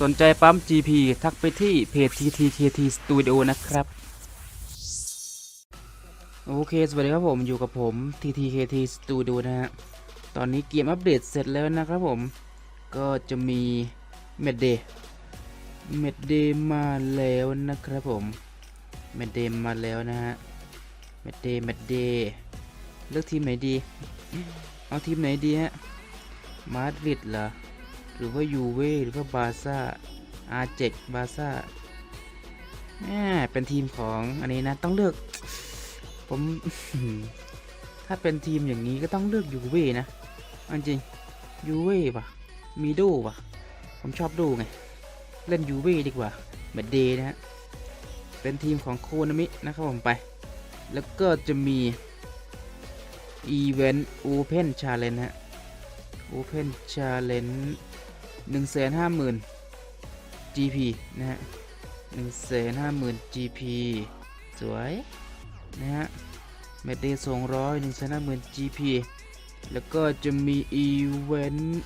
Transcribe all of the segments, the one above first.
สนใจปั๊ม GP ทักไปที่เพจ TTKT Studio นะครับ โอเค สวัสดีครับผมอยู่กับผม TTKT Studio นะฮะ ตอนนี้เกมอัปเดตเสร็จแล้วนะครับผม ก็จะมีเมดเดย์เมดเดย์มาแล้วนะครับผมเมดเดย์มาแล้วนะฮะเมดเดย์เมดเดย์เลือกทีมไหนดี เอาทีมไหนดีฮะ มาดริดเหรอ หรือว่ายูเว่หรือว่าบาร์ซ่าอาเจกบาร์ซ่าแหมเป็นทีมของอันนี้นะต้องเลือก ผมถ้าเป็นทีมอย่างนี้ก็ต้องเลือกยูเว่นะจริงยูเว่ปะมีโดปะผมชอบดูไง เล่นยูเว่ดีกว่าเมดเดย์นะฮะเป็นทีมของโคนามินะครับผมไป แล้วก็จะมีอีเวนต์โอเพนชาเลนฮะ Open Challenge 1 5 0 0 0 0 GP นะฮะ1 5 0 0 0 0 GP สวยนะฮะเมดเดย์200 1 5 0 0 0 0 GP แล้วก็จะมีอีเวนต์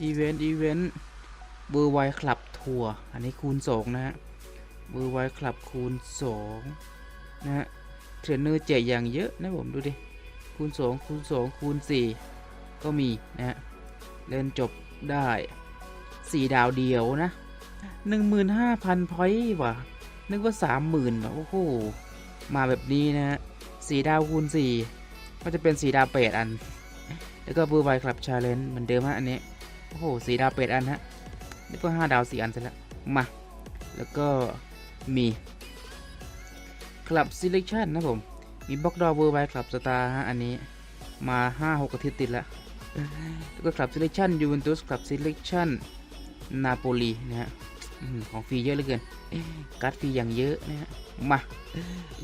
อีเวนต์อีเวนต์เบอร์ไวคลับทัวร์อันนี้คูณ 2 นะฮะเบอร์ไวคลับคูณ 2 นะฮะเทรนเนอร์แจกอย่างเยอะนะผมดูดิ คูณ 2 คูณ 2 คูณ 4 ก็มีนะฮะเล่นจบ ได้4ดาวเดียวนะ15,000พอยต์ว่ะ นึกว่า30,000ว่ะโอ้โห มาแบบนี้นะฮะ4ดาวคูณ4ก็จะเป็น4ดาวเปดอัน แล้วก็เบอร์ไวคลับชาเลนจ์เหมือนเดิมฮะอันนี้ โอ้โห4ดาวเปดอันฮะนี่ก็5ดาว4อันเสร็จแล้ว มา แล้วก็มีคลับ selection นะผม มีบล็อกดอเวอร์ไวคลับสตาร์ฮะอันนี้มา5-6อาทิตย์ติดแล้ว แล้วก็คลับ selection ยูเวนตุสคลับ selection นาโปลีนะฮะของฟรีเยอะเหลือเกินการ์ดฟรีอย่างเยอะนะฮะมา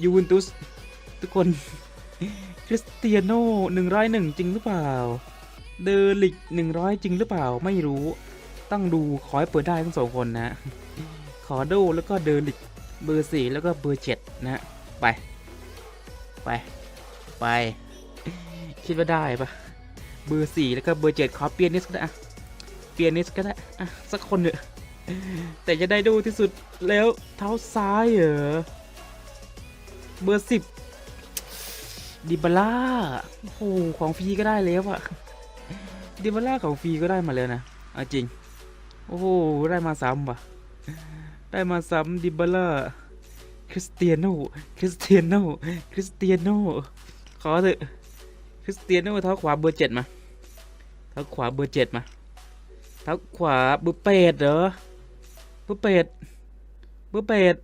ยูเวนตุสทุกคนคริสเตียโน่หนึ่งร้อยหนึ่งจริงหรือเปล่า เดลิกหนึ่งร้อยจริงหรือเปล่าไม่รู้ต้องดูขอให้เปิดได้ทั้งสองคนนะขอดูแล้วก็เดลิกเบอร์สี่แล้วก็เบอร์เจ็ดนะฮะไป ไป ไป คิดว่าได้ปะ เบอร์สี่แล้วก็เบอร์เจ็ดขอเปียนิสก็ได้อะเปียนิสก็ได้อะสักคนเถอะแต่จะได้ดูที่สุดแล้วเท้าซ้ายเหรอเบอร์สิบดิบาร่าโอ้โหของฟรีก็ได้แล้วอะดิบาร่าของฟรีก็ได้มาแล้วนะเอาจริง โอ้โหได้มาซ้ำว่ะ ได้มาซ้ำดิบาร่าคริสเตียโนคริสเตียโนคริสเตียโนขอเถอะคริสเตียโน่เท้าขวาเบอร์เจ็ดมา เท้าขวาเบอร์เจ็ดมาเท้าขวาเบอร์แปดเหรอเบอร์แปดเบอร์แปด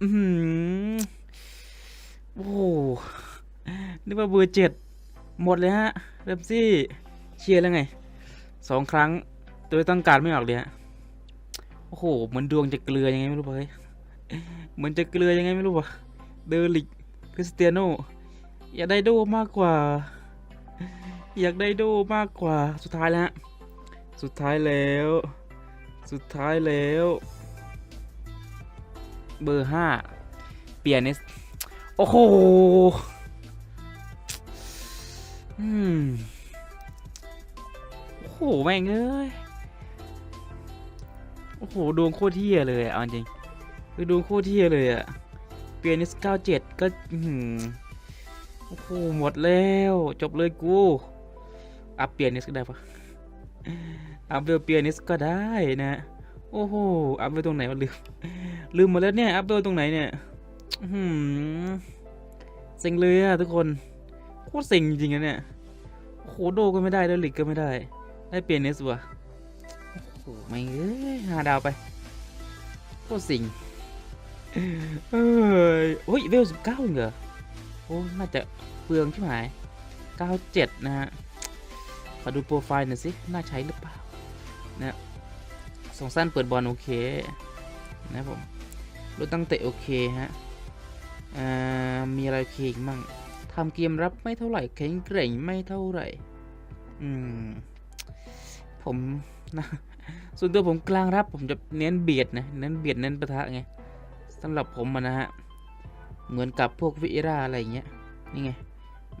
อือโอ้โหนึกว่าเบอร์เจ็ดหมดเลยฮะเรมซี่เชียร์แล้วไงสองครั้งโดยต้องการไม่ออกเลยฮะโอ้โหเหมือนดวงจะเกลือยังไงไม่รู้เฮ้ยเหมือนจะเกลือยังไงไม่รู้วะเดอลิกคริสเตียโนอยากได้โดมากกว่า อยากได้โดมากกว่าสุดท้ายแล้วฮะสุดท้ายแล้ว สุดท้ายแล้ว เบอร์ห้าเปียนิสโอ้โหอืมโอ้โหแม่งเอ้ยโอ้โหดวงโคตรเที่ยเลยอะจริงคือดวงโคตรเที่ยเลยอะเปียนิส97ก็อื้อหือโอ้โหหมดแล้ว จบเลยกู อัพเปียนิสก็ได้ปะอัพเวลเปียนิสก็ได้นะ โอ้โห อัพเวลตรงไหนวะลืม ลืมหมดแล้วเนี่ย อัพเวลตรงไหนเนี่ยหือเซ็งเลยอะทุกคน โคตรเซ็งจริงๆนะเนี่ยโอ้โดก็ไม่ได้แล้วลิกก็ไม่ได้ ได้เปียนิสวะโอ้ไม่งเอ้ยหาดาวไป โคตรสิงเอ้ยโอ้ยเวลสิบเก้าเหรอโอ้น่าจะเปลืองใช่ไหม97นะฮะ ขอดูโปรไฟล์หน่อยสิ น่าใช้หรือเปล่า นะสองสั้นเปิดบอลโอเค นะผมรถตั้งเตะโอเคฮะอ่ามีอะไรโอเคอีกมั่งทำเกมรับไม่เท่าไหร่แข็งแกร่งไม่เท่าไหร่ อืม ผมนะส่วนตัวผมกลางรับผมจะเน้นเบียดนะ เน้นเบียดเน้นปะทะไงสำหรับผมนะฮะ เหมือนกับพวกวิราอะไรเงี้ย นี่ไง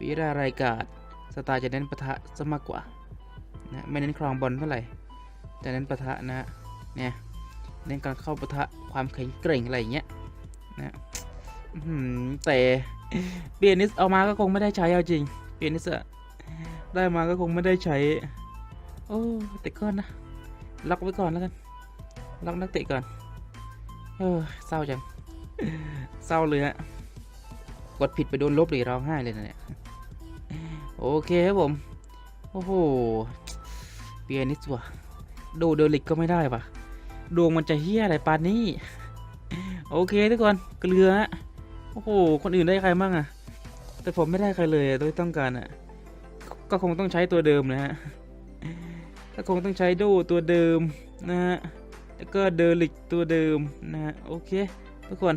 วิรารายกาด สไตล์จะเน้นปะทะซะมากกว่านะไม่เน้นครองบอลเท่าไหร่แต่เน้นปะทะนะเนี่ยเน้นการเข้าปะทะความแข็งแกร่งอะไรอย่างเงี้ยนะแต่เปียนิสเอามาก็คงไม่ได้ใช้เอาจริงเปียนิสอะได้มาก็คงไม่ได้ใช้ โอ้แต่ก็นะล็อกไว้ก่อนแล้วกันล็อกนักเตะก่อนเออเศร้าจังเศร้าเลยฮะกดผิดไปโดนลบหรือร้องไห้เลยนะเนี่ย โอเคครับผม โอ้โห เปียนิสวะดูเดลิกก็ไม่ได้ปะดวงมันจะเฮี้ยอะไรปานนี้ โอเคทุกคน เกลือฮะโอ้โห คนอื่นได้ใครมั่งอะแต่ผมไม่ได้ใครเลยตัวที่ต้องการอะก็คงต้องใช้ตัวเดิมนะฮะก็คงต้องใช้โดตัวเดิมนะฮะ แล้วก็เดลิกตัวเดิมนะฮะ โอเค ทุกคน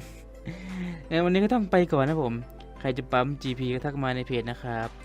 งั้นวันนี้ก็ต้องไปก่อนนะผม ใครจะปั๊ม GP ก็ทักมาในเพจนะครับ